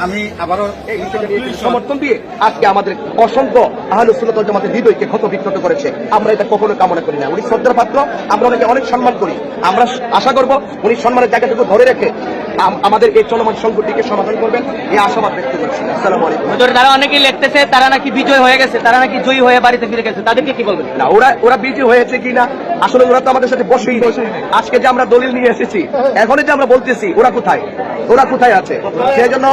আমি আবারও সমর্থন দিয়ে আজকে আমাদের অসংখ্য আহলে সুন্নাত জামাতের হৃদয়কে ক্ষত বিক্ষত করেছে। আমরা এটা কখনো কামনা করি না। উনি শ্রদ্ধার পাত্র আমরা ওনাকে অনেক সম্মান করি। আমরা আশা করব উনি সম্মানের জায়গাটুকু ধরে রেখে আমাদের এই চলমান সংকটটিকে সমাধান করবেন। এই আশাবাদ ব্যক্ত করছি। আসসালামু আলাইকুম। তারা অনেকেই লিখতেছে তারা নাকি বিজয় হয়ে গেছে তারা নাকি জয়ী হয়ে বাড়িতে ফিরে গেছে। তাদেরকে কি বলবেন? না ওরা ওরা বিজি হয়েছে কিনা আসলে ওরা তো আমাদের সাথে বসেই। আজকে যে আমরা দলিল নিয়ে এসেছি এখনই যে আমরা বলতেছি ওরা কোথায়? ওরা কোথায় আছে? সেই জন্য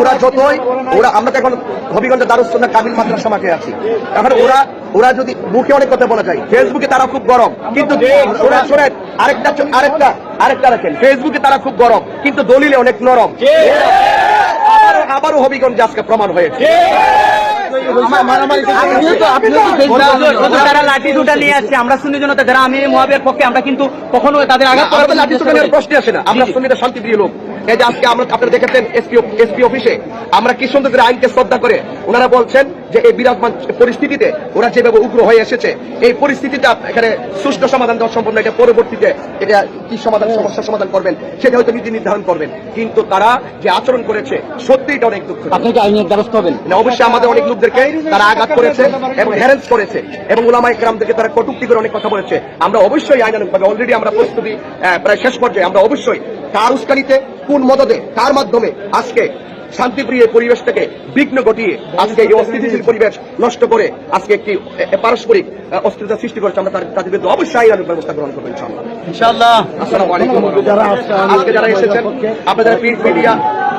ওরা যতই ওরা আমরা তো এখন হবিগঞ্জের দারুস্তানা কাবিল মাদ্রাসা মাঠে আছি। এখন ওরা ওরা যদি মুখে অনেক কথা বলা যায় ফেসবুকে তারা খুব গরম। কিন্তু শোনেন শোনেন আরেকটা আরেকটা আরেকটা রাখেন ফেসবুকে তারা খুব গরম কিন্তু দলিলে অনেক নরম। আবারও আবারও হবিগঞ্জ আজকে প্রমাণ হয়েছে। নিয়ে আসছে আমরা শুনি জনতা যারা আমি মহাবের পক্ষে আমরা কিন্তু কখনো তাদের আঘাত লাঠি সুটানের প্রশ্ন আসে না। আমরা সুন্নিটা শান্তিপ্রিয় লোক। এই যে আজকে আমরা আপনারা দেখেছেন এসপি এসপি অফিসে আমরা কি সুন্দর করে আইনকে শ্রদ্ধা করে ওনারা বলছেন যে এই বিরাজমান পরিস্থিতিতে ওরা যেভাবে উগ্র হয়ে এসেছে এই পরিস্থিতিটা এখানে সুষ্ঠু সমাধান দেওয়া সম্ভব না এটা পরবর্তীতে এটা কি সমাধান সমস্যার সমাধান করবেন সেটা হয়তো নীতি নির্ধারণ করবেন। কিন্তু তারা যে আচরণ করেছে সত্যিই এটা অনেক দুঃখ আপনি কি আইনের দ্বারস্থ হবেন। না অবশ্যই আমাদের অনেক লোকদেরকে তারা আঘাত করেছে এবং হ্যারেন্স করেছে এবং ওলামাই গ্রামদেরকে তারা কটুক্তি করে অনেক কথা বলেছে। আমরা অবশ্যই আইনানুগভাবে অলরেডি আমরা প্রস্তুতি প্রায় শেষ পর্যায়ে আমরা অবশ্যই কার উস্কানিতে কোন মদদে কার মাধ্যমে আজকে শান্তিপ্রিয় পরিবেশ থেকে বিঘ্ন ঘটিয়ে আজকে এই অস্থিতিশীল পরিবেশ নষ্ট করে আজকে একটি পারস্পরিক অস্থিরতা সৃষ্টি করেছে আমরা তার- তাদের বিরুদ্ধে অবশ্যই আইনানুগ ব্যবস্থা গ্রহণ করব ইনশাআল্লাহ। ইনশাআল্লাহ। আসসালামু আলাইকুম। আজকে যারা এসেছেন আপনাদের প্রিন্ট মিডিয়া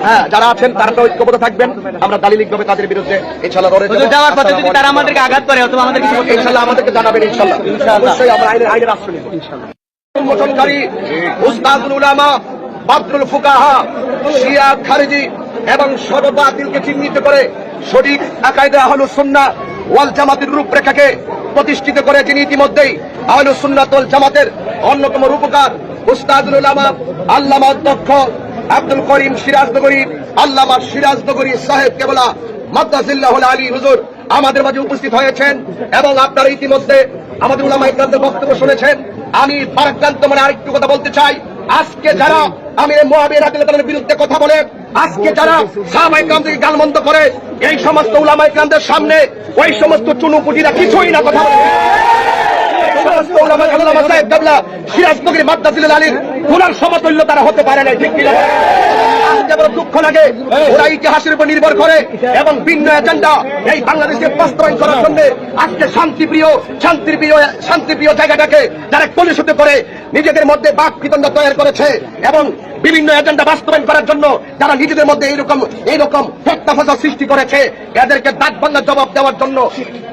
হ্যাঁ যারা আছেন তারা তো ঐক্যবদ্ধ থাকবেন। আমরা দালিলিকভাবে তাদের বিরুদ্ধে ইনশাআল্লাহ লড়াই যাওয়ার পথে যদি তারা আমাদেরকে আঘাত করে অথবা আমাদের কিছু আলাইকুম। আমাদেরকে জানাবেন ইনশাআল্লাহ। অবশ্যই আমরা আইনের আইনের আশ্রয় নিব। উন্মোচনকারী উস্তাদুল উলামা বাদরুল ফুকাহা, শিয়া, খারিজি এবং সর্ববাতিলকে চিহ্নিত করে সঠিক আকায়দা আহলুস সুন্নাহ ওয়াল জামাতের রূপরেখাকে প্রতিষ্ঠিত করে যিনি ইতিমধ্যেই আহলুস সুন্নাত ওয়াল জামাতের অন্যতম রূপকার উস্তাদুল উলামা আল্লামা অধ্যক্ষ আব্দুল করিম সিরাজ নগরী আল্লামা সিরাজ নগরী সাহেব কেবলা মাদ্দাজিল্লাহ আলী হুজুর আমাদের মাঝে উপস্থিত হয়েছেন এবং আপনারা ইতিমধ্যে আমাদের উলামা ইকরামদের বক্তব্য শুনেছেন। আমি ফারাক্রান্ত মানে আরেকটু কথা বলতে চাই। আজকে যারা আমি মহাবীর আদালতের বিরুদ্ধে কথা বলে, আজকে যারা সাহাবাই গান গালমন্দ করে, এই সমস্ত উলামাইকরামদের সামনে ওই সমস্ত চুনুপুটিরা কিছুই না কথা বলে। সমস্ত উলামা আল্লামা সাহেব কাবলা, সিরাজ নগরী আলীর কোরআন সমতুল্য তারা হতে পারে না ঠিক কিনা? দুঃখ লাগে ওরা ইতিহাসের উপর নির্ভর করে এবং ভিন্ন এজেন্ডা এই বাংলাদেশকে বাস্তবায়ন করার জন্য আজকে শান্তিপ্রিয় শান্তিপ্রিয় শান্তিপ্রিয় জায়গাটাকে যারা কলুষিত করে নিজেদের মধ্যে বাক বিতন্ড তৈরি করেছে এবং বিভিন্ন এজেন্ডা বাস্তবায়ন করার জন্য যারা নিজেদের মধ্যে এইরকম এইরকম ফেতনা সৃষ্টি করেছে এদেরকে দাঁত ভাঙ্গার জবাব দেওয়ার জন্য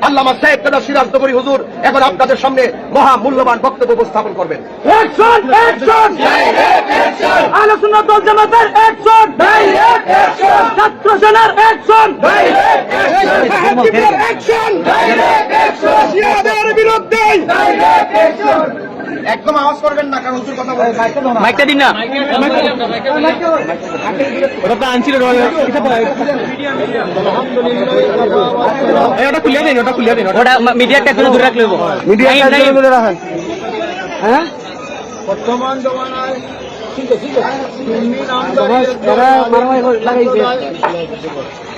আল্লামা সাহেব কাদা সিরাজ নগরী হুজুর এখন আপনাদের সামনে মহা মূল্যবান বক্তব্য উপস্থাপন করবেন। আলোচনা দল জামাতের একশন ছাত্র সেনার একশন একদম আওয়াজ করবেন না কারণ হুজুর কথা বলছেন মাইকটা দিন না। ওটা তো আনছিল ওটা খুলে দিন ওটা খুলে দিন ওটা। মিডিয়াটা একটু দূরে রাখলে রাখেন। হ্যাঁ? বর্তমান জমানায় সুন্নি নামধারী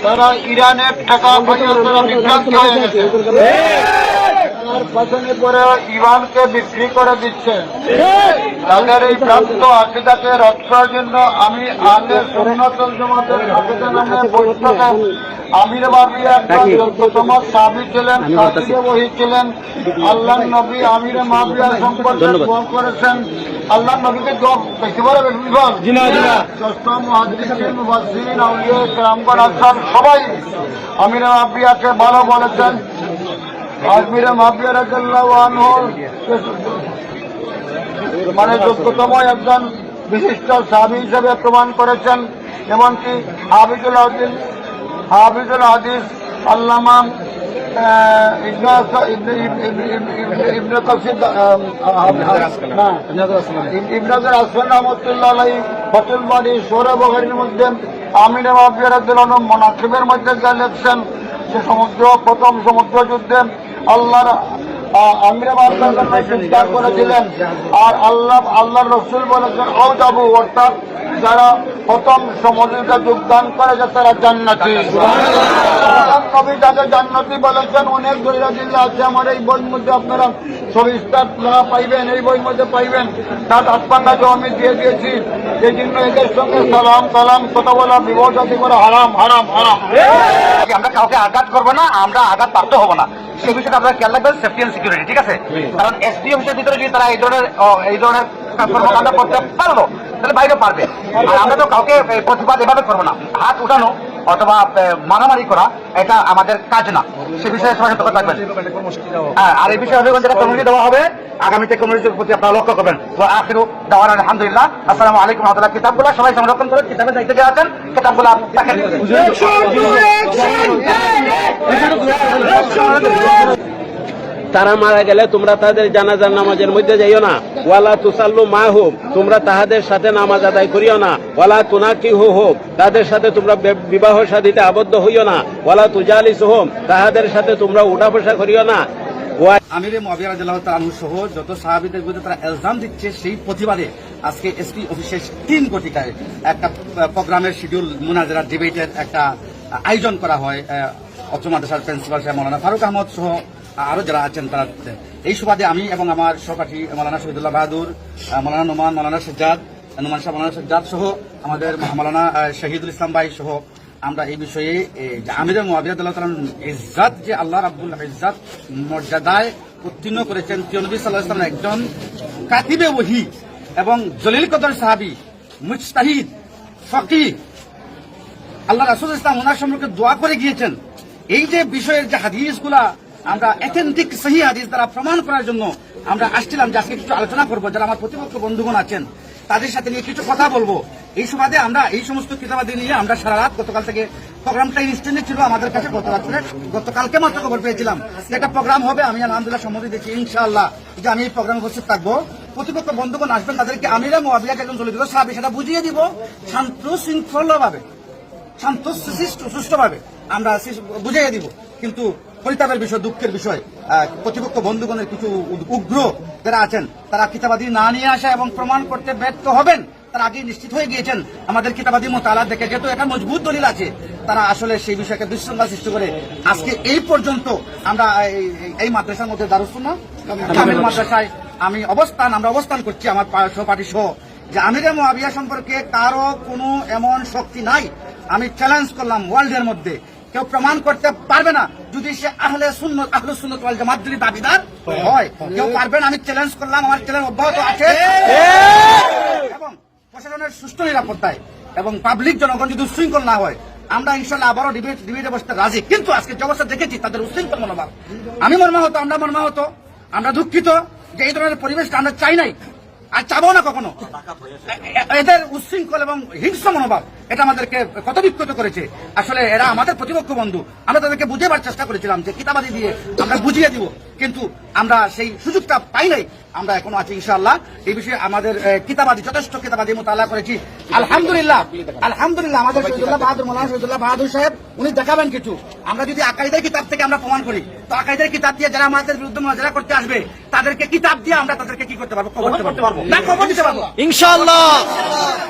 তারা ইরানের টাকা পয়সা তারা বিভ্রান্ত হয়ে গেছে। তার পছন্দের ইরানকে বিক্রি করে দিচ্ছে। তাদের এই প্রাপ্ত আকিদাকে রক্ষার জন্য আমি আগের সুন্নতল জমাতের আকিদা নামে পুস্তকে আমির বাবিয়া যোগ্যতম সাবি ছিলেন কাসিরে বহি ছিলেন। আল্লাহ নবী আমির মাবিয়া সম্পর্কে দোয়া করেছেন। আল্লাহ নবীকে দোয়া আউলিয়া সবাই আমির মাফিয়াকে ভালো বলেছেন। আজমির মাবিয়া রাদিয়াল্লাহু আনহু মানে যোগ্যতম একজন বিশিষ্ট সাহাবি হিসেবে প্রমাণ করেছেন এমনকি হাবিজুল হাদিস হাবিজুল হাদিস আল্লামা আহ, ইবনে আসফান রহমতুল্লাহ আলাই ফতুল বাড়ি সৌরভ বখারির মধ্যে মনাকিবের যা লেখছেন সে সমুদ্র প্রথম সমুদ্র যুদ্ধে আল্লাহর চিন্তা করেছিলেন। আর আল্লাহ আল্লাহ রসুল বলেছেন ও যাবু অর্থাৎ যারা প্রথম সমন্বিত যোগদান করে যে তারা জান্নাতি। কবি যাদের জান্নাতি বলেছেন অনেক জিল্লা আছে আমার এই বইয়ের মধ্যে আপনারা সবিস্তার আপনারা পাইবেন এই বইয়ের মধ্যে পাইবেন। তার আটপান্ডা আমি দিয়ে দিয়েছি। এই জন্য এদের সঙ্গে সালাম সালাম কথা বলা বিবাহ জাতি করা হারাম হারাম হারাম। আমরা কাউকে আঘাত করব না আমরা আঘাত প্রাপ্ত হব না। সেই বিষয়টা আপনারা খেয়াল রাখবেন সেফটি অ্যান্ড সিকিউরিটি ঠিক আছে? কারণ অফিসের ভিতরে যদি তারা এই ধরনের এই ধরনের কর্মকাণ্ড করতে পারল তাহলে বাইরে পারবে আর আমরা তো কাউকে প্রতিবাদ এভাবে করব না হাত উঠানো অথবা মারামারি করা এটা আমাদের কাজ না সে বিষয়ে সবাই থাকবেন হ্যাঁ, আর এই বিষয়ে হবিগঞ্জ কমিটি দেওয়া হবে আগামীতে কমিটির প্রতি আপনারা লক্ষ্য করবেন তো আখিরু দাওয়ান আলহামদুলিল্লাহ আসসালামু আলাইকুম রহমতুল্লাহ কিতাবগুলো সবাই সংরক্ষণ করে কিতাবের দায়িত্ব দেওয়া আছেন কিতাবগুলো দেখেন তারা মারা গেলে তোমরা তাদের জানাজার নামাজের মধ্যে যাইও না। ওয়ালা তুসাল্লু মা হোম তোমরা তাহাদের সাথে নামাজ আদায় করিও না। ওয়ালা তুনাকি হু হোক তাদের সাথে তোমরা বিবাহ সাদিতে আবদ্ধ হইও না। ওয়ালা তুজালিস হোম তাহাদের সাথে তোমরা উঠা বসা করিও না। আমিরে রাজিল্লাহ সহ যত সাহাবিদের বিরুদ্ধে তারা এলজাম দিচ্ছে, সেই প্রতিবাদে আজকে এসপি অফিসের তিন কোটিকায় একটা প্রোগ্রামের শিডিউল মুনাজারা ডিবেটের একটা আয়োজন করা হয় মাদ্রাসার প্রিন্সিপাল সাহেব মৌলানা ফারুক আহমদ সহ আরও যারা আছেন তারা এই সুবাদে আমি এবং আমার সহপাঠী মৌলানা শহীদুল্লাহ বাহাদুর মৌলানা নোমান, মৌলানা সজ্জাদ, নোমান শাহ, মৌলানা সজ্জাদ সহ আমাদের মৌলানা শহীদুল ইসলাম ভাই সহ আমরা এই বিষয়ে আমিরের মহাবিরাদুল্লাহ ইজ্জাত যে আল্লাহ রাব্বুল ইজ্জাত মর্যাদায় উত্তীর্ণ করেছেন তিয়নবী সাল্লাহ ইসলাম একজন কাতিবে ওহি এবং জলিল কদর সাহাবি, মুজতাহিদ ফকি আল্লাহ রাসুল ইসলাম ওনার সম্পর্কে দোয়া করে গিয়েছেন। এই যে বিষয়ের যে হাদিসগুলা আমরা অথেন্টিক সহি হাদিস দ্বারা প্রমাণ করার জন্য আমরা আসছিলাম যে আজকে কিছু আলোচনা করব, যারা আমার প্রতিপক্ষ বন্ধুগণ আছেন, তাদের সাথে নিয়ে কিছু কথা বলব। এই সুবাদে আমরা, এই সমস্ত কিতাবাদি নিয়ে আমরা সারা রাত গতকাল থেকে প্রোগ্রামটা ইনস্ট্যান্টে ছিল, আমাদের কাছে গত রাত্রে গতকালকে মাত্র খবর পেয়েছিলাম একটা প্রোগ্রাম হবে, আমি আলহামদুলিল্লাহ সম্মতি দিচ্ছি ইনশাআল্লাহ যে আমি এই প্রোগ্রামে উপস্থিত থাকব। প্রতিপক্ষ বন্ধুগণ আসবেন, তাদেরকে আমিরা মোয়াবিয়া একজন চলে দিল সাহাবি সেটা বুঝিয়ে দিব, শান্ত শৃঙ্খলভাবে, শান্ত সুশিষ্ট, সুষ্ঠুভাবে আমরা বুঝিয়ে দিব। কিন্তু পরিতাপের বিষয় দুঃখের বিষয় প্রতিপক্ষ বন্ধুগণের কিছু উগ্র যারা আছেন তারা কিতাবাদি না নিয়ে আসা এবং প্রমাণ করতে ব্যর্থ হবেন তারা আগে নিশ্চিত হয়ে গিয়েছেন। আমাদের কিতাবাদি মোতালা দেখে যেহেতু একটা মজবুত দলিল আছে তারা আসলে সেই বিষয়কে বিশৃঙ্খলা সৃষ্টি করে আজকে এই পর্যন্ত আমরা এই- মাদ্রাসার মধ্যে দারুসুন্না কামিল মাদ্রাসায় আমি অবস্থান আমরা অবস্থান করছি আমার সহপাঠী সহ। যে আমিরে মহাবিয়া সম্পর্কে কারও কোনো এমন শক্তি নাই। আমি চ্যালেঞ্জ করলাম ওয়ার্ল্ডের মধ্যে। কেউ প্রমাণ করতে পারবে না যদি সে আহলে সুন্নত আহলে সুন্নত ওয়াল জামাত যদি দাবিদার হয়, কেউ পারবে না। আমি চ্যালেঞ্জ করলাম, আমার চ্যালেঞ্জ অব্যাহত আছে। এবং প্রশাসনের সুষ্ঠু নিরাপত্তায় এবং পাবলিক জনগণ যদি উশৃঙ্খল না হয়, আমরা ইনশাল্লাহ আবারও ডিবেট ডিবেটে বসতে রাজি। কিন্তু আজকে যে অবস্থা দেখেছি, তাদের উশৃঙ্খল মনোভাব। আমি মর্মাহত, আমরা মর্মাহত, আমরা দুঃখিত যে এই ধরনের পরিবেশটা আমরা চাই নাই। আর চাবো না কখনো। এদের উশৃঙ্খল এবং হিংস্র মনোভাব এটা আমাদেরকে কত বিক্ষত করেছে। আসলে এরা আমাদের প্রতিপক্ষ বন্ধু। আমরা তাদেরকে বুঝেবার চেষ্টা করেছিলাম যে কিতাবাদি দিয়ে আমরা বুঝিয়ে দিব। কিন্তু আমরা সেই সুযোগটা পাই নাই। আমরা এখনও আছি ইনশাআল্লাহ। এই বিষয়ে আমাদের কিতাবাদি যথেষ্ট কিতাবাদি মোতালা করেছি। আলহামদুলিল্লাহ আলহামদুলিল্লাহ আমাদের শহীদুল্লাহ বাহাদুর মৌলানা শহীদুল্লাহ বাহাদুর সাহেব উনি দেখাবেন কিছু। আমরা যদি আকাইদের কিতাব থেকে আমরা প্রমাণ করি তো আকাইদের কিতাব দিয়ে যারা আমাদের বিরুদ্ধে যারা করতে আসবে তাদেরকে কিতাব দিয়ে আমরা তাদেরকে কি করতে পারব? কবর দিতে পারব। না কবর দিতে পারব। ইনশাআল্লাহ।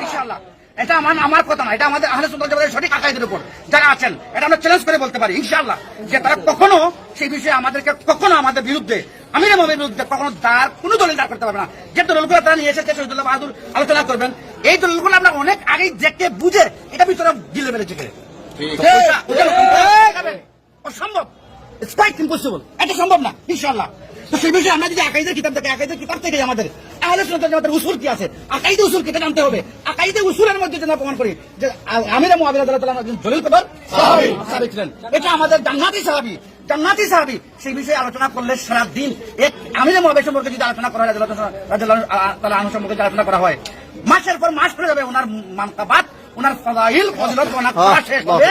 ইনশাআল্লাহ। এটা আমার আমার কথা না এটা আমাদের আহলে জামাতের সঠিক আকাইদের উপর। যারা আছেন এটা আমরা চ্যালেঞ্জ করে বলতে পারি ইনশাআল্লাহ যে তারা কখনো সেই বিষয়ে আমাদেরকে কখনো আমাদের বিরুদ্ধে আমির মমের বিরুদ্ধে কখনো দাঁড় কোনো দলিল দাঁড় করতে পারবে না। যে দলিলগুলো তারা নিয়ে এসেছে শহীদুল্লাহ বাহাদুর আলোচনা করবেন এই দলিলগুলো আমরা অনেক আগেই দেখে বুঝে এটা ভিতরে গিলে মেরেছে কে? অসম্ভব। ইটস কোয়াইট ইম্পসিবল এটা সম্ভব না ইনশাআল্লাহ। তো সেই বিষয়ে আমরা যদি আকাইদের কিতাব থেকে আকাইদের কিতাব থেকে আমাদের আহলে সুন্নাত জামাতের উসুল কি আছে? আকাইদে উসুল কেটে জানতে হবে। আকাইদে উসুলের মধ্যে যেন প্রমাণ করি যে আমিরা মুআবিয়া রাদিয়াল্লাহু তাআলা জলিল কদর সাহাবী সাহাবী ছিলেন। এটা আমাদের জান্নাতি সাহাবী। জান্নাতি সাহাবী সেই বিষয়ে আলোচনা করলে সারা দিন এক আমিরা মুআবিয়া সম্পর্কে যদি আলোচনা করা হয় রাদিয়াল্লাহু রাদিয়াল্লাহু তাআলা আনহু সম্পর্কে আলোচনা করা হয় মাসের পর মাস করে যাবে ওনার মানকাবাত ওনার ফদাইল ফজিলত ওনার শেষ হবে।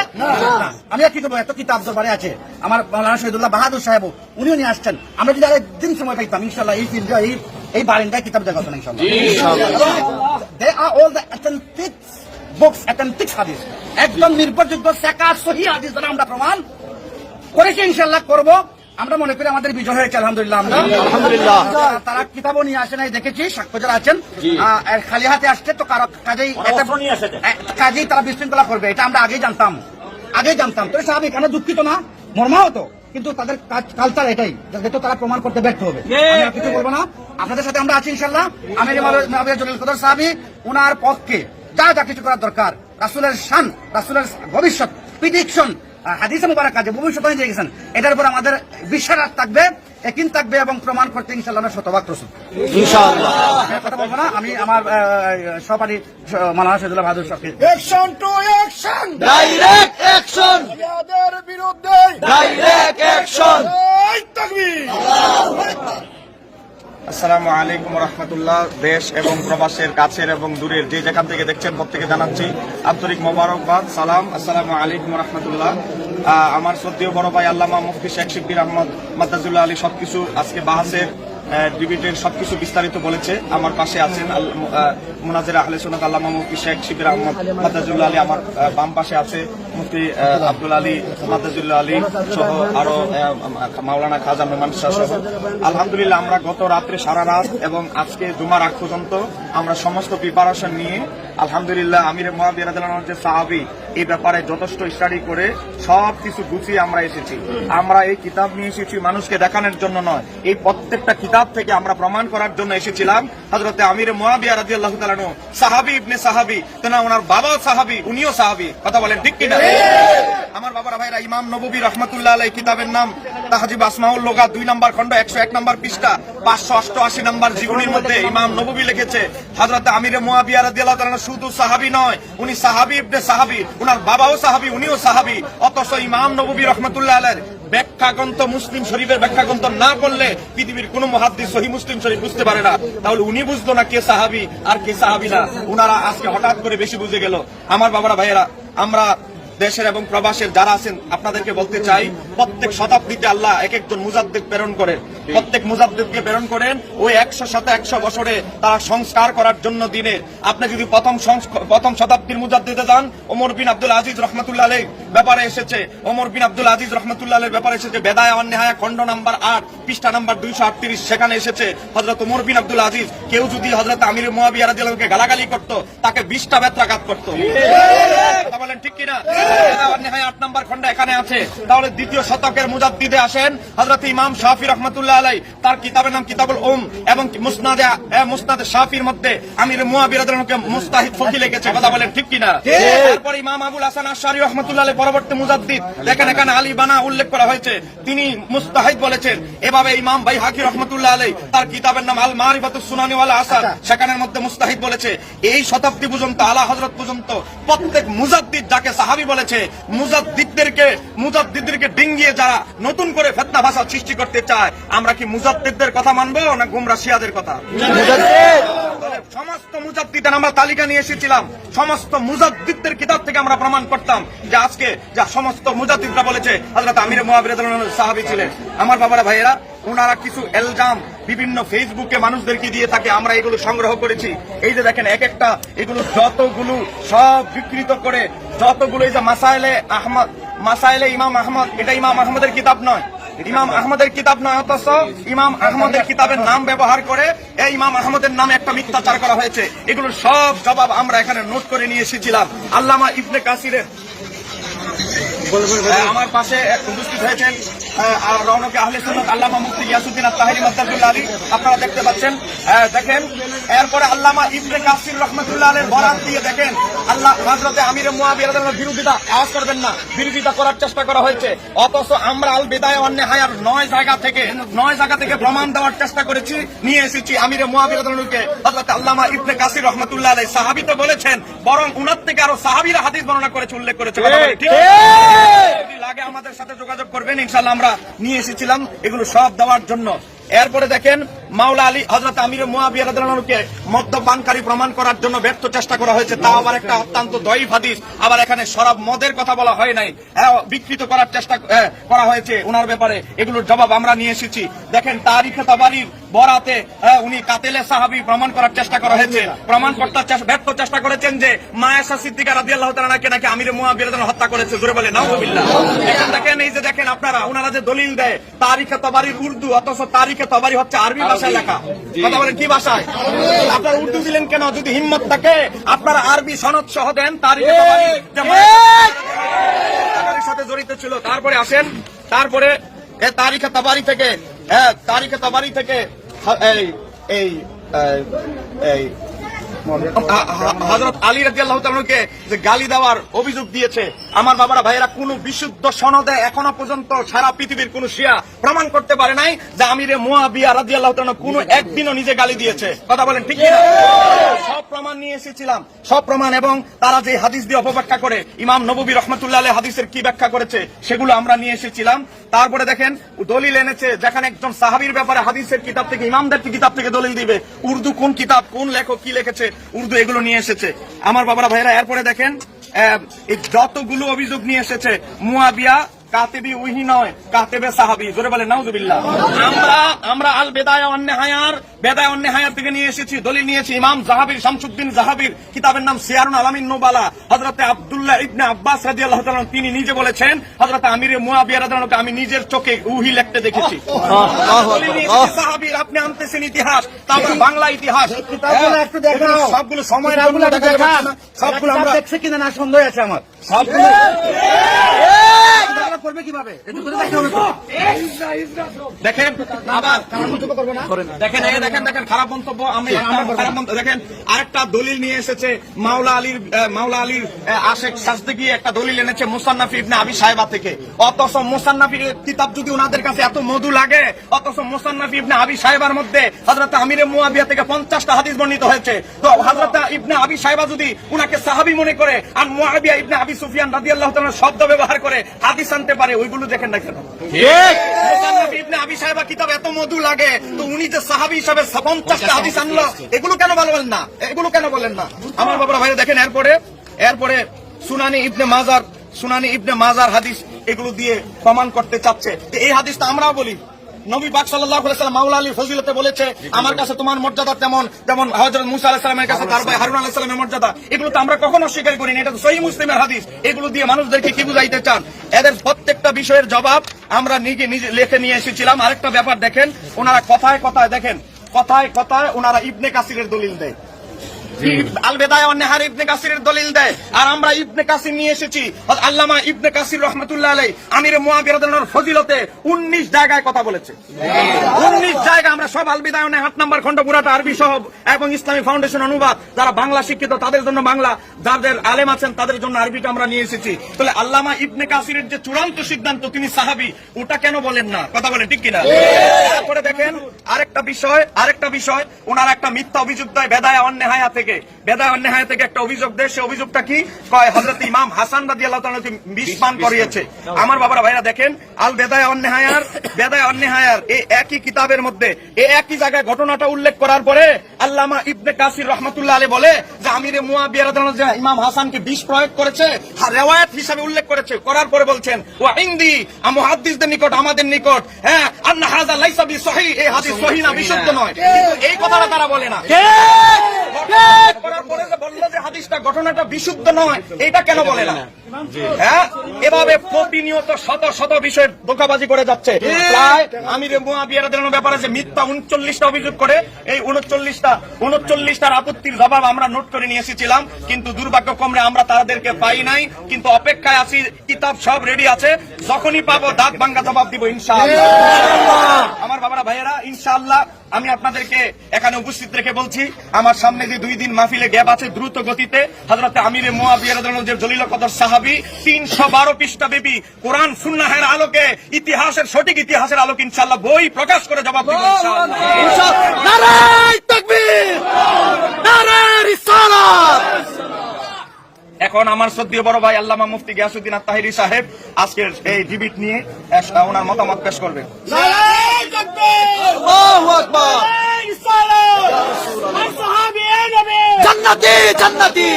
আমি আর কি করব? এত কিতাব দরবারে আছে। আমার মৌলানা শহীদুল্লাহ বাহাদুর সাহেব উনিও নিয়ে আসছেন। আমরা যদি আরেক দিন সময় পাইতাম ইনশাল্লাহ এই ফিল্ডে এই এই বারিন্দায় কিতাব দেখা না they are all the authentic books authentic হাদিস একদম নির্ভরযোগ্য সেকা সহি হাদিস দ্বারা আমরা প্রমাণ করেছি ইনশাল্লাহ করব। আমরা মনে করি আমাদের বিজয় হয়েছে আলহামদুলিল্লাহ আমরা। আলহামদুলিল্লাহ। তারা- কিতাবও নিয়ে আসে নাই দেখেছি সাক্ষ্য যারা আছেন খালি হাতে আসছে তো কারও কাজেই কাজেই তারা বিশৃঙ্খলা করবে এটা আমরা আগেই জানতাম। আগেই জানতাম তো স্বাভাবিক আমরা দুঃখিত না মর্মাহত। কিন্তু তাদের কালচার এটাই যেহেতু তারা প্রমাণ করতে ব্যর্থ হবে। আমি কিছু বলব না। আপনাদের সাথে আমরা আছি ইনশাল্লাহ আমির জলিল কদর সাহাবি ওনার পক্ষে যা যা কিছু করার দরকার রাসুলের শান রাসুলের ভবিষ্যৎ প্রিডিকশন হাদিসে মুবারক কাজে ভবিষ্যৎ হয়ে গেছেন। এটার উপর আমাদের বিশ্বাস থাকবে একিন থাকবে এবং প্রমাণ করতে ইনশাল্লাহ আমরা শতভাগ প্রস্তুত। আর কথা বলব না আমি আমার আহ, সহপাঠী মালানা শহীদুল্লাহ বাহাদুর সবকে action to action direct action ইয়াদের বিরুদ্ধে ডাইরেক্ট অ্যাকশন তাকবীর! আসসালামু আলাইকুম রহমতুল্লাহ। দেশ এবং প্রবাসের কাছের এবং দূরের যে যেখান থেকে দেখছেন প্রত্যেকে জানাচ্ছি আন্তরিক মোবারকবাদ, সালাম। আসসালামু আলাইকুম রহমতুল্লাহ। আমার শ্রদ্ধেয় বড় ভাই আল্লামা মুফতি শেখ শিবির আহমদ মাদ্দাজুল্লাহ আলী সবকিছু আজকে বাহাসের ডিবিটের সবকিছু বিস্তারিত বলেছে। আমার পাশে আছেন মুনাজির আহলে সুনত আল্লামা মুফতি শেখ শিবির আহমদ মাদ্দাজুল্লাহ আলী আমার বাম পাশে আছে মুফতি আব্দুল আলী মাদ্দাজুল্লাহ আলী সহ আরও মাওলানা খাজা নোমান শাহ সহ। আলহামদুলিল্লাহ আমরা গত রাত্রে সারা রাত এবং আজকে জুমার আগ পর্যন্ত আমরা সমস্ত প্রিপারেশন নিয়ে আলহামদুলিল্লাহ আমির মহাবিরাদ যে সাহাবি, এই ব্যাপারে যথেষ্ট স্টাডি করে সব কিছু গুছিয়ে আমরা এসেছি। আমরা এই কিতাব নিয়ে এসেছি মানুষকে দেখানোর জন্য নয়, এই প্রত্যেকটা কিতাব থেকে আমরা প্রমাণ করার জন্য এসেছিলাম। হজরতে আমির মহাবিয়া রাজি আল্লাহ তালানু সাহাবি ইবনে সাহাবি তেনা ওনার বাবাও সাহাবি, উনিও সাহাবি। কথা বলেন ঠিক কিনা? আমার বাবার ভাইরা, ইমাম নববী রহমতুল্লাহ আলাই কিতাবের নাম, তাহাজিব আসমাউল লোগা, দুই নম্বর খন্ড একশো এক নম্বর পৃষ্ঠা, পাঁচশো অষ্টআশি নম্বর জীবনীর মধ্যে ইমাম নববী লিখেছে। হজরত আমিরে মুয়াবিয়া রাদিয়াল্লাহু তাআলা শুধু সাহাবী নয়, উনি সাহাবি ইবনে সাহাবী, উনার বাবাও সাহাবী, উনিও সাহাবী। অথচ ইমাম নববী রহমতুল্লাহ আলাইহির ব্যাখ্যাগ্রন্থ মুসলিম শরীফের ব্যাখ্যাগ্রন্থ না করলে পৃথিবীর কোন মহাদ্দি সহি মুসলিম শরীফ বুঝতে পারে না। তাহলে উনি বুঝতো না কে সাহাবি আর কে সাহাবি না উনারা আজকে হঠাৎ করে বেশি বুঝে গেল। আমার বাবারা, ভাইয়েরা, আমরা দেশের এবং প্রবাসের যারা আছেন, আপনাদেরকে বলতে চাই, প্রত্যেক শতাব্দীতে আল্লাহ এক একজন মুজাদ্দিদ প্রেরণ করেন। প্রত্যেক মুজাদ্দিদকে প্রেরণ করেন, ওই একশো শত একশো বছরে তারা সংস্কার করার জন্য দিনে আপনি যদি প্রথম প্রথম শতাব্দীর মুজাদ্দিদে যান, ওমর বিন আব্দুল আজিজ রহমতুল্লাহ আলী ব্যাপারে এসেছে। ওমর বিন আব্দুল আজিজ রহমতুল্লাহ আলীর ব্যাপারে এসেছে, বেদায় অন্যায় খণ্ড নাম্বার আট, পৃষ্ঠা নাম্বার দুইশো আটত্রিশ, সেখানে এসেছে হজরত ওমর বিন আব্দুল আজিজ, কেউ যদি হজরত আমির মোয়াবিয়া রাদিয়াল্লাহুকে গালাগালি করতো, তাকে বিশটা বেত্রাঘাত করতো। বলেন ঠিক কিনা? আট নম্বর খন্ড এখানে আছে। তাহলে দ্বিতীয় শতকের মুজাদ্দিদে আসেন হযরত ইমাম শাফি রহমাতুল্লাহ আলাই তার কিতাবের নাম কিতাবুল উম এবং মুসনাদে মুসনাদে শাফির মধ্যে আমির মুয়াবিয়া মুস্তাহিদ ফকি লিখেছে কথা বলেন ঠিক কিনা? তারপর ইমাম আবুল হাসান আশআরি রহমাতুল্লাহ আলাই পরবর্তী মুজাদ্দিদ। দেখেন এখানে আলী বানা উল্লেখ করা হয়েছে তিনি মুস্তাহিদ বলেছেন এভাবে ইমাম বাইহাকি রহমাতুল্লাহ আলাই তার কিতাবের নাম আল মারিফাতুস সুনানি ওয়াল আসার সেখানের মধ্যে মুস্তাহিদ বলেছে এই শতাব্দী পর্যন্ত আলা হজরত পর্যন্ত প্রত্যেক মুজাদ্দিদ যাকে সাহাবী বলেছে মুজাদ্দিদদেরকে মুজাদ্দিদদেরকে ডিঙ্গিয়ে যারা নতুন করে ফেতনা ভাষা সৃষ্টি করতে চায় আমরা কি মুজাদ্দিদদের কথা মানবো না গুমরা শিয়াদের কথা? সমস্ত মুজাদ্দিদের আমরা তালিকা নিয়ে এসেছিলাম। সমস্ত মুজাদ্দিদদের কিতাব থেকে আমরা প্রমাণ করতাম যে আজকে যা সমস্ত মুজাদ্দিদরা বলেছে হযরত আমির মুয়াবির সাহাবী ছিলেন। আমার বাবারা ভাইয়েরা ওনারা কিছু এলজাম বিভিন্ন ফেসবুকে মানুষদেরকে দিয়ে থাকে, আমরা এগুলো সংগ্রহ করেছি। এই যে দেখেন, এক একটা এগুলো যতগুলো সব বিকৃত করে, যতগুলো এই যে মাসাইলে আহমদ, মাসাইলে ইমাম আহমদ, এটা ইমাম আহমদের কিতাব নয়। ইমাম আহমদের কিতাব নয়, অথচ ইমাম আহমদের কিতাবের নাম ব্যবহার করে এই ইমাম আহমদের নামে একটা মিথ্যাচার করা হয়েছে। এগুলোর সব জবাব আমরা এখানে নোট করে নিয়ে এসেছিলাম। আল্লামা ইবনে কাসিরের আমার পাশে উপস্থিত হয়েছেন রৌনকে আহলে সুন্নাত আল্লামা মুফতি আলী আপনারা দেখতে পাচ্ছেন। দেখেন এরপরে আল্লামা ইবনে কাসির রহমাতুল্লাহ আলাইহির বরাত দিয়ে দেখেন আল্লাহ আমির বিরোধিতা আওয়াজ করবেন না বিরোধিতা করার চেষ্টা করা হয়েছে। অথচ আমরা আল বিদায় অন্যে হায়ার নয় জায়গা থেকে নয় জায়গা থেকে প্রমাণ দেওয়ার চেষ্টা করেছি নিয়ে এসেছি আমির মুয়াবিয়া রাদিয়াল্লাহু আনহুকে হযরতে আল্লামা ইবনে কাসির রহমাতুল্লাহ সাহাবী তো বলেছেন বরং উনার থেকে আরও সাহাবীরা হাদিস বর্ণনা করেছে উল্লেখ করেছে। লাগে আমাদের সাথে যোগাযোগ করবেন ইনশাল্লাহ আমরা নিয়ে এসেছিলাম এগুলো সব দেওয়ার জন্য। এরপরে দেখেন মাওলা আলী হজরত আমির মুয়াবিয়া রাদিয়াল্লাহুকে মদ্যপানকারী প্রমাণ করার জন্য ব্যর্থ চেষ্টা করা হয়েছে তাও আবার একটা অত্যন্ত দয়ীফ হাদিস। আবার এখানে শরাব মদের কথা বলা হয় নাই হ্যাঁ, বিকৃত করার চেষ্টা করা হয়েছে ওনার ব্যাপারে। এগুলোর জবাব আমরা নিয়ে এসেছি। দেখেন তারিখে তাবারির বরাতে হ্যাঁ, উনি কাতেলে সাহাবি প্রমাণ করার চেষ্টা করা হয়েছে। প্রমাণ করতে ব্যর্থ চেষ্টা করেছেন যে মায়াসা সিদ্দিকা রাদিয়াল্লাহু তাআলা নাকি নাকি আমির মুয়াবিয়া রাদিয়াল্লাহু হত্যা করেছে। জোরে বলে নাউজুবিল্লাহ এখন দেখেন এই যে দেখেন আপনারা ওনারা যে দলিল দেয় তারিখে তাবারির উর্দু অথচ তারিখে তাবারি হচ্ছে আরবি ভাষায় লেখা। কথা বলেন কি ভাষায়? আপনারা উর্দু দিলেন কেন? যদি হিম্মত থাকে আপনারা আরবি সনদ সহ দেন মায়াসার সাথে জড়িত ছিল। তারপরে আসেন তারপরে তারিখে তাবারি থেকে হ্যাঁ তারিখে তাবারি থেকে এই- এই হজরত আলী রাজি আল্লাহ তালকে যে গালি দেওয়ার অভিযোগ দিয়েছে, আমার বাবারা ভাইয়েরা কোন বিশুদ্ধ সনদে এখনও পর্যন্ত সারা পৃথিবীর কোন শিয়া প্রমাণ করতে পারে নাই যে আমিরে মোয়াবিয়া রাজি আল্লাহ কোন একদিনও নিজে গালি দিয়েছে। কথা বলেন ঠিক সব প্রমাণ নিয়ে এসেছিলাম। সব প্রমাণ এবং তারা যে হাদিস দিয়ে অপব্যাখ্যা করে, ইমাম নবী রহমতুল্লাহ হাদিসের কি ব্যাখ্যা করেছে, সেগুলো আমরা নিয়ে এসেছিলাম। তারপরে দেখেন, দলিল এনেছে যেখানে একজন সাহাবীর ব্যাপারে হাদিসের কিতাব থেকে, ইমামদের কিতাব থেকে দলিল দিবে। উর্দু কোন কিতাব, কোন লেখক কি লিখেছে, উর্দু এগুলো নিয়ে এসেছে। আমার বাবারা ভাইরা এরপরে দেখেন যতগুলো অভিযোগ নিয়ে এসেছে, মুয়াবিয়া কাতেবি উহি নয় কাতেবে সাহাবি। জোরে বলে নাউজুবিল্লাহ। আমরা আমরা আল বেদায় অন্যাহায়ার বেদায় অন্যাহায়ার থেকে নিয়ে এসেছি দলিল নিয়েছি। ইমাম জাহাবির শামসুদ্দিন জাহাবির কিতাবের নাম সিয়ারুন আলামিন নোবালা হযরতে আব্দুল্লাহ ইবনে আব্বাস রাদিয়াল্লাহু তাআলা তিনি নিজে বলেছেন হযরত আমিরে মুয়াবিয়া রাদিয়াল্লাহু আমি নিজের চোখে উহি লিখতে দেখেছি। সাহাবীর আপনি আনতেছেন ইতিহাস তারপর বাংলা ইতিহাস। এগুলো সবগুলো সময়। সবগুলো আমরা দেখছে কিনা না সন্দেহ আছে আমার। সবগুলো পড়বে কীভাবে? একটু করে দেখতে হবে তো। দেখেন দেখেন দেখেন দেখেন খারাপ মন্তব্য আমি খারাপ মন্তব্য দেখেন আরেকটা দলিল নিয়ে এসেছে মাওলা আলীর মাওলা আলীর সাজদিগি একটা দলিল এনেছে মুসান্নাফি ইবনে আবি সাহেবা থেকে। অথচ কিতাব যদি ওনাদের কাছে এত মধু লাগে অথচ মুসান্নাফি ইবনে আবি সাহেবার মধ্যে হযরত আমিরে মুয়াবিয়া থেকে 50টা হাদিস বর্ণিত হয়েছে। তো হযরত ইবনে আবি সাহেবা যদি উনাকে সাহাবী মনে করে আর মুয়াবিয়া ইবনে আবি সুফিয়ান রাদিয়াল্লাহু তাআলা শব্দ ব্যবহার করে হাদিস আনতে পারে ওইগুলো দেখেন না কেন? মুসান্নাফ ইবনে আবি সাহেবা কিতাব এত মধু লাগে তো উনি যে সাহাবী হিসাবে পঞ্চাশটা হাদিস আনলো এগুলো কেন বলবেন না? এগুলো কেন বলেন না? আমার বাবারা দেখেন এরপরে এরপরে সুনানি ইবনে মাজার সুনানি ইবনে মাজার হাদিস এগুলো দিয়ে প্রমাণ করতে চাচ্ছে। এই হাদিসটা আমরাও বলি। নবী পাক সাল্লাহ সাল্লাম মাউলা আলী ফজিলতে বলেছে, আমার কাছে তোমার মর্যাদা তেমন যেমন হজরত মুসা সালামের কাছে, তার ভাই হারুন সালামের মর্যাদা, এগুলো তো আমরা কখনো স্বীকার করি না এটা তো সহি মুসলিমের হাদিস। এগুলো দিয়ে মানুষদেরকে কি বুঝাইতে চান? এদের প্রত্যেকটা বিষয়ের জবাব আমরা নিজে নিজে লেখে নিয়ে এসেছিলাম। আরেকটা ব্যাপার দেখেন, ওনারা কথায় কথায় দেখেন, কথায় কথায় ওনারা ইবনে কাসিরের দলিল দেয়। আল বেদায় অন্যাহার ইবনে কাসিরের দলিল দেয়। আর আমরা ইবনে কাসির নিয়ে এসেছি। আল্লামা ইবনে কাসির রহমতুল্লাহ আলাই আমির মুয়াবিয়া ফজিলতে 19 জায়গায় কথা বলেছে। 19 জায়গা আমরা সব আল বেদায় অন্যায় নাম্বার খণ্ড পুরাটা আরবি সহ এবং ইসলামী ফাউন্ডেশন অনুবাদ যারা বাংলা শিক্ষিত, তাদের জন্য বাংলা, যাদের আলেম আছেন, তাদের জন্য আরবিটা আমরা নিয়ে এসেছি। তাহলে আল্লামা ইবনে কাসিরের যে চূড়ান্ত সিদ্ধান্ত তিনি সাহাবী, ওটা কেন বলেন না? কথা বলেন ঠিক কিনা? তারপরে দেখেন আরেকটা বিষয় আরেকটা বিষয়, ওনার একটা মিথ্যা অভিযোগ দেয় বেদায় অন্যাহায়া থেকে। বেদায় অন্যাহায়া থেকে একটা অভিযোগ দেয়, সে অভিযোগটা কি? কয়, হযরত ইমাম হাসান রাদিয়াল্লাহু তাআলা বিষ করিয়েছে। আমার বাবারা, ভাইরা দেখেন, আল বেদায় অন্যাহায়ার বেদায় অন্যাহায়ার এই একই কিতাবের মধ্যে, এই একই জায়গায় ঘটনাটা উল্লেখ করার পরে আল্লামা ইবনে কাসির রহমাতুল্লাহ আলাইহি বলে যে আমিরে মুয়াবিয়া রাদিয়াল্লাহু ইমাম হাসানকে বিষ প্রয়োগ করেছে রিওয়ায়াত হিসাবে উল্লেখ করেছে। করার পরে বলছেন, ওয়া ইনদি মুহাদ্দিসদের নিকট, আমাদের নিকট হ্যাঁ আন্না হাযা লাইসা বি সহিহ, এই হাদিস সহিহ না বিশুদ্ধ নয়। কিন্তু এই কথাটা তারা বলে না। পরে যে বলল যে হাদিসটা ঘটনাটা বিশুদ্ধ নয় এটা কেন বলে না? হ্যাঁ? এভাবে প্রতিনিয়ত শত শত বিষয়ের ধোকাবাজি করে যাচ্ছে। প্রায় আমির ব্যাপারে যে মিথ্যা উনচল্লিশটা অভিযোগ করে। এই উনচল্লিশটা উনচল্লিশটার আপত্তির জবাব আমরা নোট করে নিয়ে এসেছিলাম কিন্তু দুর্ভাগ্যক্রমে আমরা তাদেরকে পাই নাই। কিন্তু অপেক্ষায় আছি কিতাব সব রেডি আছে। যখনই পাবো দাঁত ভাঙ্গা জবাব দিব ইনশাআল্লাহ। আমার বাবারা ভাইয়েরা ইনশাআল্লাহ আমি আপনাদেরকে এখানে উপস্থিত রেখে বলছি আমার সামনে যে দুই দিন মাহফিলে গ্যাপ আছে দ্রুত গতিতে হজরতে আমিরে মুয়াবিয়া রাদিয়াল্লাহু যে জলিল কদর সাহাবী 312 পৃষ্ঠা ব্যাপী কোরআন সুন্নাহের আলোকে ইতিহাসের সঠিক ইতিহাসের আলোকে ইনশাআল্লাহ বই প্রকাশ করে জবাব দিব এখন আমার সদ্যীয় বড় ভাই আল্লামা মুফতি গিয়াসুদ্দিন আত্মাহিরি সাহেব আজকের এই ডিবিট নিয়ে ওনার মতামত পেশ করবেন। আল্লাহু আকবার। জান্নাতি জান্নাতি।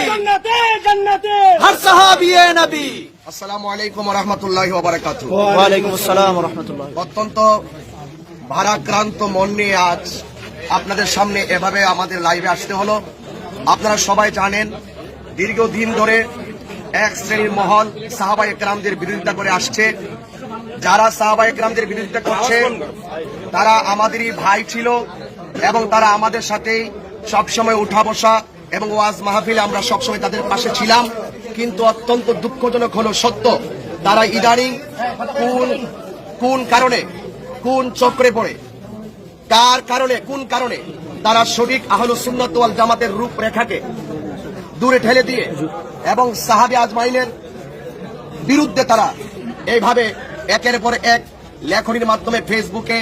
হর সাহাবী এ নবী। আসসালামু আলাইকুম ওয়া রাহমাতুল্লাহি ওয়া বারাকাতুহু। ওয়ালাইকুম আসসালাম রহমতুল্লাহ। অত্যন্ত ভারাক্রান্ত মন নিয়ে আজ আপনাদের সামনে এভাবে আমাদের লাইভে আসতে হলো। আপনারা সবাই জানেন দীর্ঘদিন ধরে এক শ্রেণির মহল সাহাবা একরামদের বিরোধিতা করে আসছে। যারা সাহাবা একরামদের বিরোধিতা করছে, তারা আমাদেরই ভাই ছিল এবং তারা আমাদের সাথেই সবসময় উঠা বসা এবং ওয়াজ মাহফিলে আমরা সবসময় তাদের পাশে ছিলাম। কিন্তু অত্যন্ত দুঃখজনক হলো সত্য, তারা ইদানিং কোন কোন কারণে, কোন চক্রে পড়ে, কার কারণে, কোন কারণে তারা সঠিক আহলু সুন্নত ওয়াল জামাতের রূপরেখাকে দূরে ঠেলে দিয়ে এবং সাহাবি আজমাইনের বিরুদ্ধে তারা এইভাবে একের পর এক লেখনির মাধ্যমে ফেসবুকে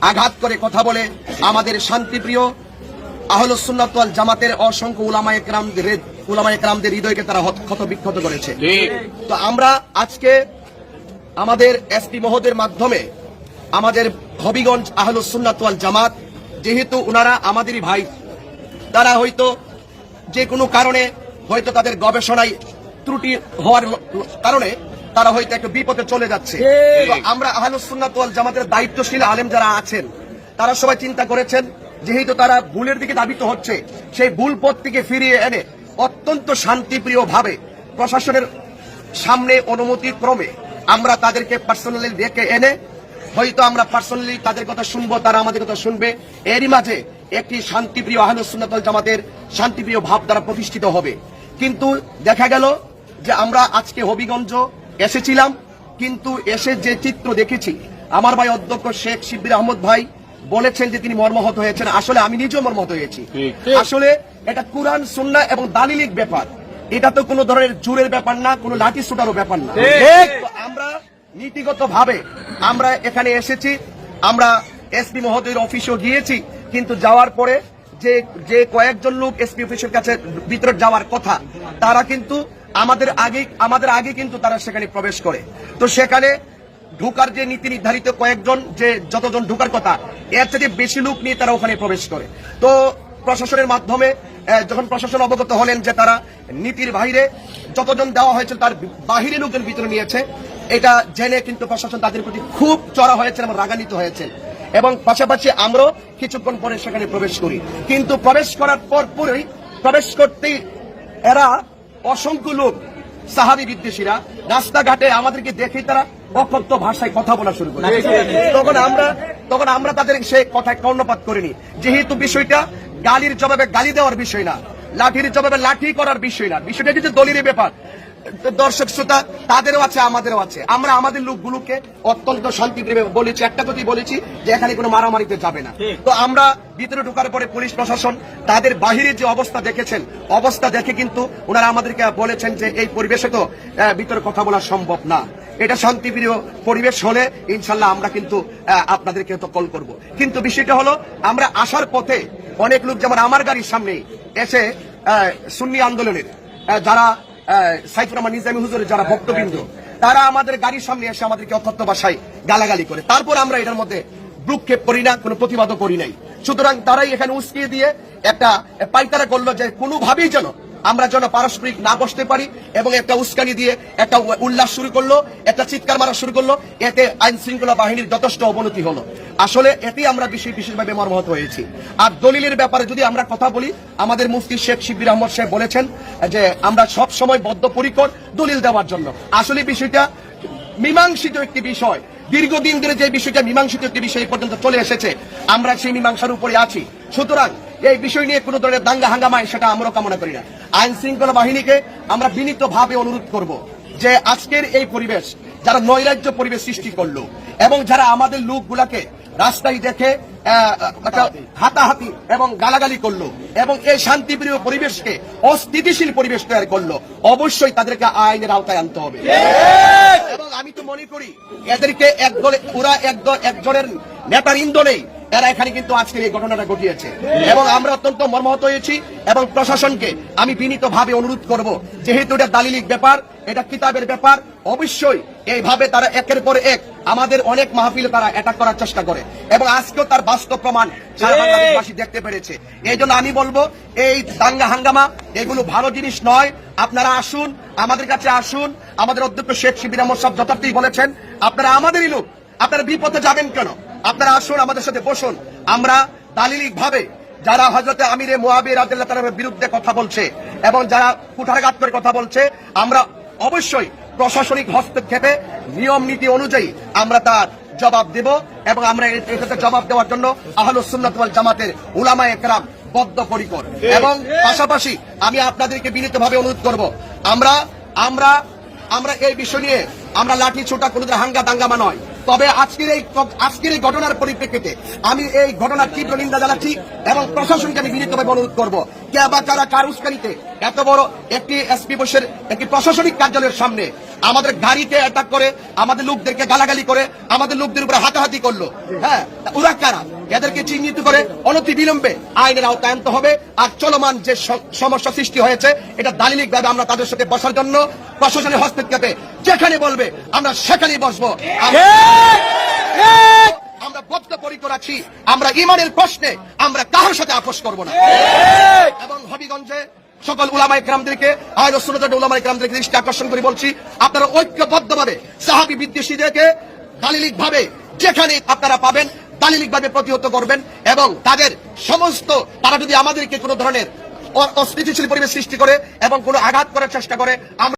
আঘাত করে কথা বলে আমাদের শান্তিপ্রিয় আহলুস সুন্নাত জামাতের অসংখ্য উলামা একরামদের উলামা একরামদের হৃদয়কে তারা ক্ষত বিক্ষত করেছে। তো আমরা আজকে আমাদের এসপি মহোদের মাধ্যমে আমাদের হবিগঞ্জ আহলুস সুন্নাত জামাত যেহেতু ওনারা আমাদেরই ভাই তারা হয়তো যে কোনো কারণে হয়তো তাদের গবেষণায় ত্রুটি হওয়ার কারণে তারা হয়তো একটু বিপদে চলে যাচ্ছে। আমরা আহলুস ওয়াল জামাতের দায়িত্বশীল আলেম যারা আছেন তারা সবাই চিন্তা করেছেন যেহেতু তারা ভুলের দিকে দাবিত হচ্ছে সেই ভুল পথ থেকে ফিরিয়ে এনে অত্যন্ত শান্তিপ্রিয় ভাবে প্রশাসনের সামনে অনুমতি ক্রমে আমরা তাদেরকে পার্সোনালি ডেকে এনে হয়তো আমরা পার্সোনালি তাদের কথা শুনব তারা আমাদের কথা শুনবে। এরই মাঝে একটি শান্তিপ্রিয় আহলুস সুন্নাতুল জামাতের শান্তিপ্রিয় ভাব দ্বারা প্রতিষ্ঠিত হবে। কিন্তু দেখা গেল যে আমরা আজকে হবিগঞ্জ এসেছিলাম কিন্তু এসে যে চিত্র দেখেছি আমার ভাই অধ্যক্ষ শেখ শিবির আহমদ ভাই বলেছেন যে তিনি মর্মাহত হয়েছেন। আসলে আমি নিজেও মর্মাহত হয়েছি। আসলে এটা কোরআন সুন্না এবং দালিলিক ব্যাপার। এটা তো কোনো ধরনের জোরের ব্যাপার না কোনো লাঠি সুটারও ব্যাপার না। আমরা নীতিগত ভাবে আমরা এখানে এসেছি আমরা এসপি মহোদয়ের অফিসেও গিয়েছি কিন্তু যাওয়ার পরে যে যে কয়েকজন লোক এসপি অফিসের কাছে ভিতরে যাওয়ার কথা, তারা কিন্তু আমাদের আগে আমাদের আগে কিন্তু তারা সেখানে প্রবেশ করে। তো সেখানে ঢোকার যে নীতি নির্ধারিত কয়েকজন, যে যতজন ঢুকার কথা, এর থেকে বেশি লোক নিয়ে তারা ওখানে প্রবেশ করে। তো প্রশাসনের মাধ্যমে যখন প্রশাসন অবগত হলেন যে তারা নীতির বাইরে যতজন দেওয়া হয়েছে তার বাহিরে লোকজন ভিতরে নিয়েছে, এটা জেনে কিন্তু প্রশাসন তাদের প্রতি খুব চড়া হয়েছে এবং রাগান্বিত হয়েছে। এবং পাশাপাশি আমরাও কিছুক্ষণ পরে সেখানে প্রবেশ করি। কিন্তু প্রবেশ করার পর পরেই প্রবেশ করতেই এরা অসংখ্য লোক, সাহাবি বিদ্বেষীরা, রাস্তাঘাটে আমাদেরকে দেখে তারা অকথ্য ভাষায় কথা বলা শুরু করে। তখন আমরা তখন আমরা তাদের সেই কথায় কর্ণপাত করিনি। যেহেতু বিষয়টা গালির জবাবে গালি দেওয়ার বিষয় না, লাঠির জবাবে লাঠি করার বিষয় না। বিষয়টা কিন্তু দলিলের ব্যাপার। দর্শক শ্রোতা তাদেরও আছে আমাদেরও আছে। আমরা আমাদের লোকগুলোকে অত্যন্ত শান্তিপ্রেমে বলেছি একটা কথাই বলেছি যে এখানে কোনো মারামারিতে যাবে না। তো আমরা ভিতরে ঢোকার পরে পুলিশ প্রশাসন তাদের বাহিরে যে অবস্থা দেখেছেন অবস্থা দেখে কিন্তু ওনারা আমাদেরকে বলেছেন যে এই পরিবেশে তো ভিতরে কথা বলা সম্ভব না। এটা শান্তিপ্রিয় পরিবেশ হলে ইনশাল্লাহ আমরা কিন্তু আপনাদেরকে তো কল করব। কিন্তু বিষয়টা হলো আমরা আসার পথে অনেক লোক যেমন আমার গাড়ির সামনে এসে সুন্নি আন্দোলনের যারা সাইফুর রহমান নিজামী হুজুরের যারা ভক্তবৃন্দ তারা আমাদের গাড়ির সামনে এসে আমাদেরকে অকথ্য ভাষায় গালাগালি করে। তারপর আমরা এটার মধ্যে ভ্রুক্ষেপ করি না কোনো প্রতিবাদও করি নাই। সুতরাং তারাই এখানে উস্কিয়ে দিয়ে একটা পাইতারা করল যে কোনোভাবেই যেন আমরা যেন পারস্পরিক না বসতে পারি এবং একটা উস্কানি দিয়ে একটা উল্লাস শুরু করল, একটা চিৎকার মারা শুরু করল, এতে আইন শৃঙ্খলা বাহিনীর যথেষ্ট অবনতি হলো। আসলে এতেই আমরা বিশেষ বিশেষভাবে মর্মাহত হয়েছি। আর দলিলের ব্যাপারে যদি আমরা কথা বলি, আমাদের মুফতি শেখ শিবির আহমদ সাহেব বলেছেন যে আমরা সব সময় বদ্ধপরিকর দলিল দেওয়ার জন্য। আসলে বিষয়টা মীমাংসিত একটি বিষয়। দীর্ঘদিন ধরে যে বিষয়টা মীমাংসিত একটি বিষয় পর্যন্ত চলে এসেছে। আমরা সেই মীমাংসার উপরে আছি। সুতরাং এই বিষয় নিয়ে কোনো ধরনের দাঙ্গা হাঙ্গামায় সেটা আমরা কামনা করি না। আইন শৃঙ্খলা বাহিনীকে আমরা বিনীত ভাবে অনুরোধ করব যে আজকের এই পরিবেশ যারা নৈরাজ্য পরিবেশ সৃষ্টি করল এবং যারা আমাদের লোকগুলাকে রাস্তায় দেখে হাতাহাতি এবং গালাগালি করল এবং এই শান্তিপ্রিয় পরিবেশকে অস্থিতিশীল পরিবেশ তৈরি করল অবশ্যই তাদেরকে আইনের আওতায় আনতে হবে। এবং আমি তো মনে করি এদেরকে এক দলে ওরা এক দল একজনের নেতার ইন্ধনেই এরা এখানে কিন্তু আজকের এই ঘটনাটা ঘটিয়েছে। এবং আমরা অত্যন্ত মর্মাহত হয়েছি এবং প্রশাসনকে আমি বিনীতভাবে অনুরোধ করব যেহেতু এটা দালিলিক ব্যাপার এটা কিতাবের ব্যাপার অবশ্যই এইভাবে তারা একের পর এক আমাদের অনেক মাহফিলে তারা অ্যাটাক করার চেষ্টা করে। এবং আজকেও তার বাস্তব প্রমাণ সারা বাংলাদেশবাসী দেখতে পেরেছে। এই জন্য আমি বলব এই দাঙ্গা হাঙ্গামা এগুলো ভালো জিনিস নয়। আপনারা আসুন আমাদের কাছে আসুন। আমাদের অধ্যক্ষ শেখ শিবির আহমদ সাহেব যথার্থই বলেছেন আপনারা আমাদেরই লোক আপনারা বিপথে যাবেন কেন? আপনারা আসুন, আমাদের সাথে বসুন। আমরা দালিলিক ভাবে যারা হজরতে আমিরে মোয়াবির আদাল্লাহ তালার বিরুদ্ধে কথা বলছে এবং যারা কুঠারঘাত করে কথা বলছে, আমরা অবশ্যই প্রশাসনিক হস্তক্ষেপে নিয়ম নীতি অনুযায়ী আমরা তার জবাব দেব এবং আমরা এটাতে জবাব দেওয়ার জন্য আহল সুন্নাত ওয়াল জামাতের উলামা একরাম বদ্ধপরিকর। এবং পাশাপাশি আমি আপনাদেরকে বিনীতভাবে অনুরোধ করব, আমরা আমরা আমরা এই বিষয় নিয়ে আমরা লাঠি ছোটা কোনো হাঙ্গা দাঙ্গামা নয়। তবে আজকের এই আজকের এই ঘটনার পরিপ্রেক্ষিতে আমি এই ঘটনার তীব্র নিন্দা জানাচ্ছি এবং প্রশাসনকে আমি বিনীতভাবে অনুরোধ করব, কে বা কারা কার উস্কানিতে এত বড় একটি এসপি বসের একটি প্রশাসনিক কার্যালয়ের সামনে আমাদের গাড়িতে অ্যাটাক করে, আমাদের লোকদেরকে গালাগালি করে, আমাদের লোকদের উপরে হাতাহাতি করল। হ্যাঁ ওরা কারা? এদেরকে চিহ্নিত করে অনতি বিলম্বে আইনের আওতায় আনতে হবে। আর চলমান যে সমস্যা সৃষ্টি হয়েছে এটা দালিলিক ভাবে আমরা তাদের সাথে বসার জন্য প্রশাসনের হস্তক্ষেপে যেখানে বলবে আমরা সেখানেই বসবো। আমরা- বদ্ধপরিকর আছি। আমরা ইমানের প্রশ্নে আমরা কারোর সাথে আপোষ করব না। এবং হবিগঞ্জে সকল উলামা ইকরামদেরকে আয় রসুলতার উলামা ইকরামদেরকে দৃষ্টি আকর্ষণ করে বলছি আপনারা ঐক্যবদ্ধভাবে সাহাবি বিদ্বেষীদেরকে দালিলিক ভাবে যেখানে আপনারা পাবেন দালিলিক ভাবে প্রতিহত করবেন এবং তাদের সমস্ত, তারা যদি আমাদেরকে কোনো ধরনের অস্থিতিশীল পরিবেশ সৃষ্টি করে এবং কোনো আঘাত করার চেষ্টা করে, আমরা